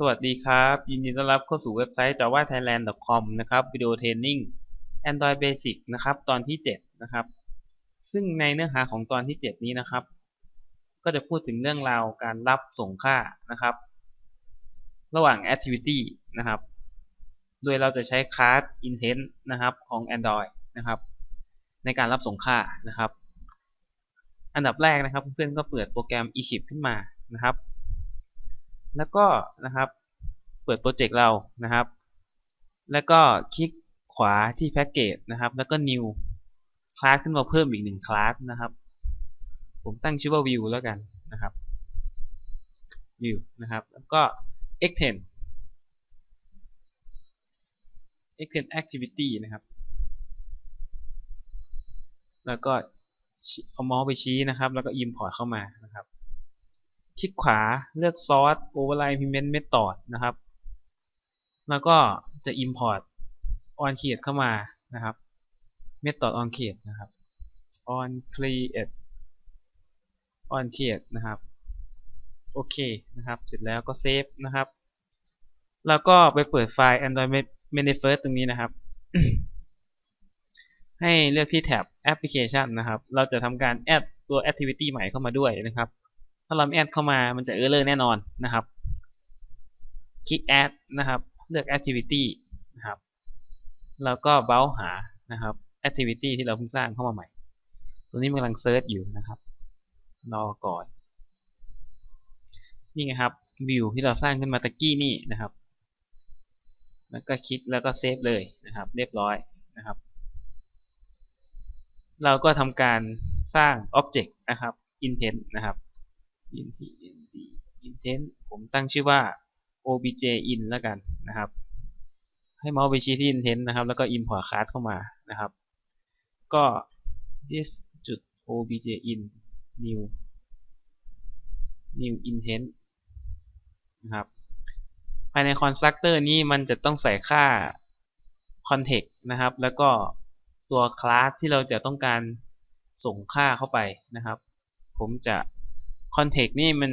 สวัสดีครับ ยินดีต้อนรับเข้าสู่เว็บไซต์ javathailand.com นะครับวิดีโอเทรนนิ่ง Android Basic นะครับ ตอนที่ 7 นะครับ ซึ่งในเนื้อหาของตอนที่ 7 นี้นะครับ ก็จะพูดถึงเรื่องราวการรับส่งค่านะครับ ระหว่าง Activity นะครับ โดยเราจะใช้คลาส intent นะครับของ Android นะครับ ในการรับส่งค่านะครับ อันดับแรกนะครับ เพื่อนก็เปิดโปรแกรม Eclipse ขึ้นมานะครับ แล้วก็นะครับเปิดโปรเจกต์เรานะครับ แล้วก็คลิกขวาที่แพ็กเกจนะครับ แล้วก็ new คลาสขึ้นมาเพิ่มอีกหนึ่งคลาสนะครับ ผมตั้งชื่อว่า view แล้วกันนะครับ view นะครับ แล้วก็ extend extend activity นะครับ แล้วก็เอาเมาส์ไปชี้นะครับ แล้วก็ import เข้ามานะครับ คลิกขวาเลือก source override implement method นะครับ แล้วก็จะ import on create เข้ามานะครับ method on create นะครับ on create on create นะครับ โอเคนะครับ เสร็จแล้วก็เซฟนะครับ แล้วก็ไปเปิดไฟล์ Android Manifest ตรงนี้นะครับ ให้เลือกที่แท็บ Application นะครับ เราจะทำการแอดตัว Activity ใหม่เข้ามาด้วยนะครับ ถ้าเราแอดเข้ามามันจะเออร์เลอร์แน่นอนนะครับ คลิก Add นะครับ เลือก Activity นะครับ แล้วก็เบราว์หานะครับ Activity ที่เราเพิ่งสร้างเข้ามาใหม่ ตัวนี้มันกำลังเซิร์ชอยู่นะครับ รอก่อน นี่ไงครับวิวที่เราสร้างขึ้นมาตะกี้นี่นะครับ แล้วก็คลิกแล้วก็เซฟเลยนะครับ เรียบร้อยนะครับ เราก็ทำการสร้าง Object นะครับ Intent นะครับ Intent ผมตั้งชื่อว่า obj in แล้วกันนะครับ ให้เมาส์ไปชี้ที่ intent นะครับ แล้วก็ import class เข้ามานะครับ ก็ this จุด obj in new new intent นะครับ ภายใน constructor นี้มันจะต้องใส่ค่า context นะครับ แล้วก็ตัว class ที่เราจะต้องการส่งค่าเข้าไปนะครับ ผมจะ context นี่มัน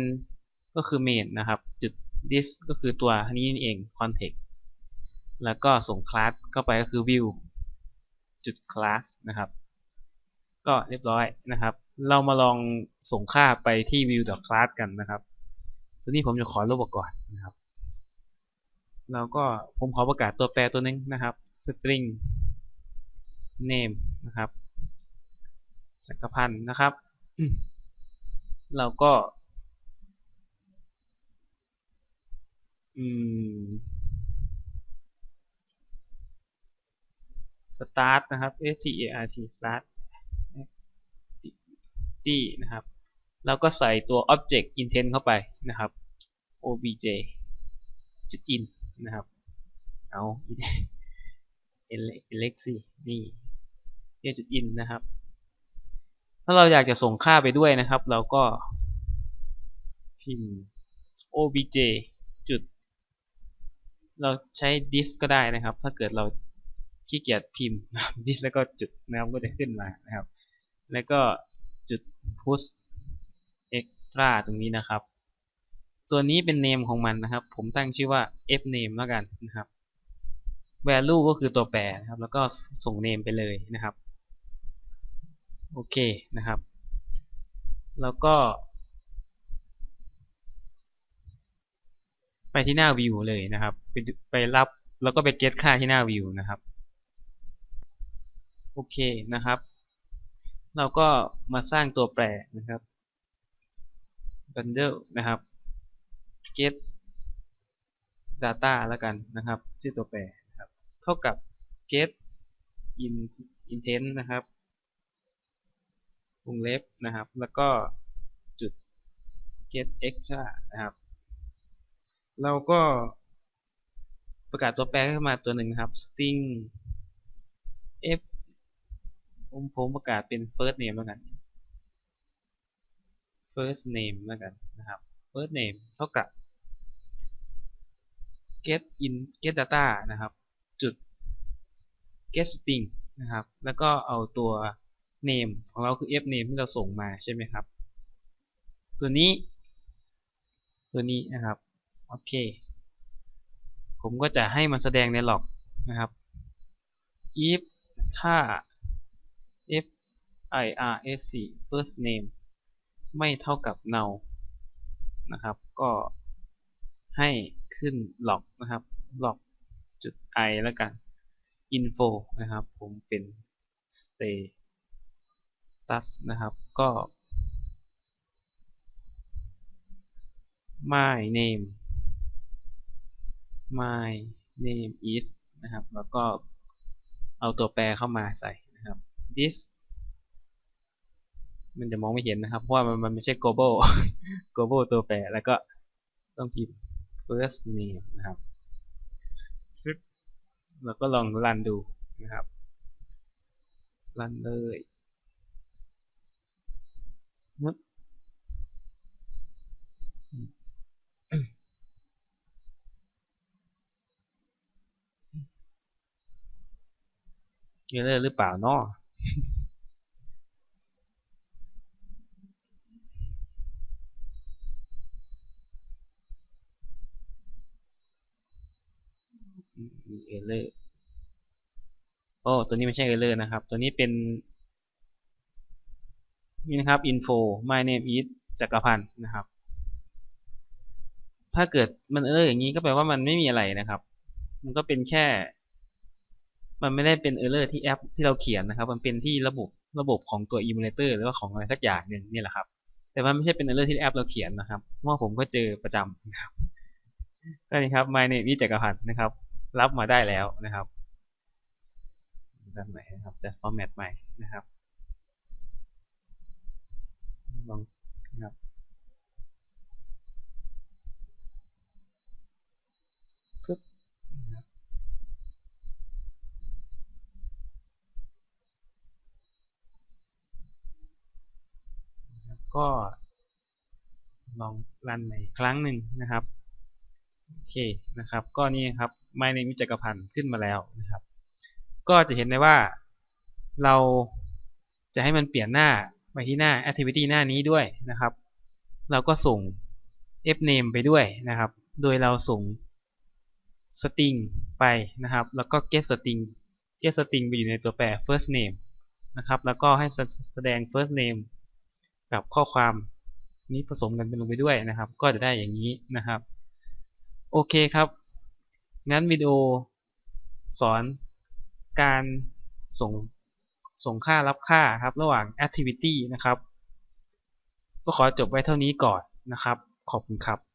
ก็คือ main นะครับ จุด this ก็คือตัวนี้นี่เอง context แล้วก็ส่ง class เข้าไปก็คือ view จุด class นะครับ ก็เรียบร้อยนะครับ เรามาลองส่งค่าไปที่ view class กันนะครับตัวนี้ผมจะขอลบออกก่อนนะครับแล้วก็ผมขอประกาศตัวแปรตัวนึงนะครับ string name นะครับจักรพันธ์นะครับ เราก็ อืม start นะครับ s t a r t start t นะครับ แล้วก็ใส่ตัว object intent เข้าไปนะครับ obj จุด in นะครับ เอา elect สินี่เรียกจุด in นะครับ ถ้าเราอยากจะส่งค่าไปด้วยนะครับ เราก็พิมพ์ obj จุด เราใช้ this ก็ได้นะครับ ถ้าเกิดเราขี้เกียจพิมพ์ this แล้วก็จุดนะครับก็จะขึ้นมานะครับ แล้วก็จุด push extra ตรงนี้นะครับ ตัวนี้เป็น name ของมันนะครับ ผมตั้งชื่อว่า f name แล้วกันนะครับ value ก็คือตัวแปรนะครับ แล้วก็ส่ง name ไปเลยนะครับ โอเคนะครับ แล้วก็ ไปที่หน้า view เลยนะครับ ไปไปรับแล้วก็ไป get ค่าที่หน้า view นะครับ โอเคนะครับ เราก็มาสร้างตัวแปรนะครับ bundle นะครับ get data แล้วกันนะครับ ชื่อตัวแปรนะครับ เท่ากับ get in intent นะครับ วงเล็บนะครับ แล้วก็จุด get extra นะครับ เราก็ประกาศตัวแปรขึ้นมาตัวหนึ่งนะครับ string f ผมผมประกาศเป็น first name แล้วกัน first name แล้วกันนะครับ first name เท่ากับ get in get data นะครับ จุด get string นะครับ แล้วก็เอาตัว name ของเราคือ f name ที่เราส่งมาใช่ไหมครับ ตัวนี้ ตัวนี้นะครับ โอเค ผมก็จะให้มันแสดงใน log นะครับ if ถ้า f i r s c first name ไม่เท่ากับ null นะครับ ก็ให้ขึ้น log นะครับ log จุด i แล้วกัน info นะครับ ผมเป็น stay status นะครับ ก็ my name my name is นะครับ แล้วก็เอาตัวแปรเข้ามาใส่นะครับ this มันจะมองไม่เห็นนะครับ เพราะว่ามันมันไม่ใช่ global global ตัวแปร แล้วก็ต้องพิมพ์ first name นะครับ แล้วก็ลองรันดูนะครับรันเลย เยอะหรือเปล่าเนาะเอเลอร์โอ้ตัวนี้ไม่ใช่เอเลอร์นะครับ ตัวนี้เป็น นี่นะครับ info my name is จักรพันธ์นะครับ ถ้าเกิดมันเออร์อย่างนี้ก็แปลว่ามันไม่มีอะไรนะครับ มันก็เป็นแค่ มันไม่ได้เป็นเออร์ที่แอปที่เราเขียนนะครับ มันเป็นที่ระบบระบบของตัว emulator หรือว่าของอะไรสักอย่างหนึ่งนี่แหละครับ แต่มันไม่ใช่เป็นเออร์ที่แอปเราเขียนนะครับเพราะว่าผมก็เจอประจำนะครับก็นี่ครับ my name is จักรพันธ์นะครับ รับมาได้แล้วนะครับด้านไหนนะครับจะ format ใหม่นะครับ ลองนะครับปึ๊บนะครับก็ลองรันใหม่อีกครั้งหนึ่งนะครับ โอเคนะครับ ก็นี่ครับ my name is จักรพันธ์ขึ้นมาแล้วนะครับ ก็จะเห็นได้ว่าเราจะให้มันเปลี่ยนหน้า ไปที่หน้า activity หน้านี้ด้วยนะครับ เราก็ส่ง f name ไปด้วยนะครับ โดยเราส่ง string ไปนะครับ แล้วก็ get string get string ไปอยู่ในตัวแปร first name นะครับ แล้วก็ให้แสดง first name กับข้อความนี้ผสมกันเป็นลงไปด้วยนะครับ ก็จะได้อย่างนี้นะครับ โอเคครับ งั้นวิดีโอสอนการส่ง ส่งค่ารับค่าครับระหว่าง activity นะครับ ก็ขอจบไว้เท่านี้ก่อนนะครับ ขอบคุณครับ